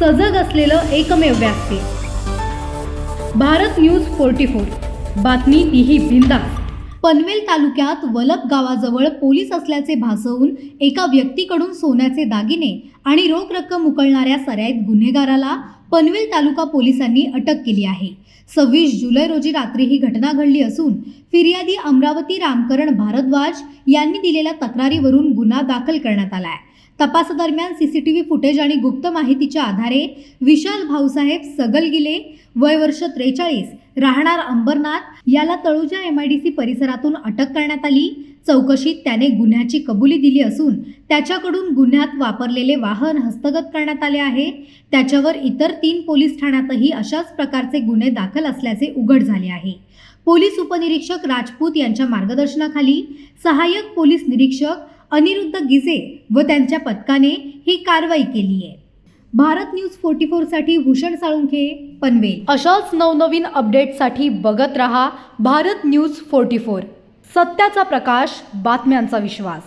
सजग असलेलं एकमेव व्यासपीठ भारत न्यूज फोर्टी फोर. बातमी तीही बिंदा पनवेल तालुक्यात वलप गावाजवळ पोलीस असल्याचे भासवून एका व्यक्तीकडून सोन्याचे दागिने आणि रोख रक्कम उकळणाऱ्या सराईत गुन्हेगाराला पनवेल तालुका पोलिसांनी अटक केली आहे. सव्वीस जुलै रोजी रात्री ही घटना घडली असून फिर्यादी अमरावती रामकरण भारद्वाज यांनी दिलेल्या तक्रारीवरून गुन्हा दाखल करण्यात आला आहे. तपासादरम्यान सीसीटीव्ही फुटेज आणि गुप्त माहितीच्या आधारे विशाल भाऊसाहेब सगलगिले वय वर्ष त्रेचाळीस राहणार अंबरनाथ याला Taloja M I D C परिसरातून अटक करण्यात आली. चौकशीत त्याने गुन्ह्याची कबुली दिली असून त्याच्याकडून गुन्ह्यात वापरलेले वाहन हस्तगत करण्यात आले आहे. त्याच्यावर इतर तीन पोलीस ठाण्यातही अशाच प्रकारचे गुन्हे दाखल असल्याचे उघड झाले आहे. पोलीस उपनिरीक्षक राजपूत यांच्या मार्गदर्शनाखाली सहाय्यक पोलीस निरीक्षक अनिरुद्ध गिजे व त्यांच्या पथकाने ही कारवाई केली आहे. भारत न्यूज फोर्टी साठी भूषण साळुंखे पनवेल. अशाच नवनवीन अपडेटसाठी बघत रहा भारत न्यूज फोर्टी फोर. सत्याचा प्रकाश बातम्यांचा विश्वास.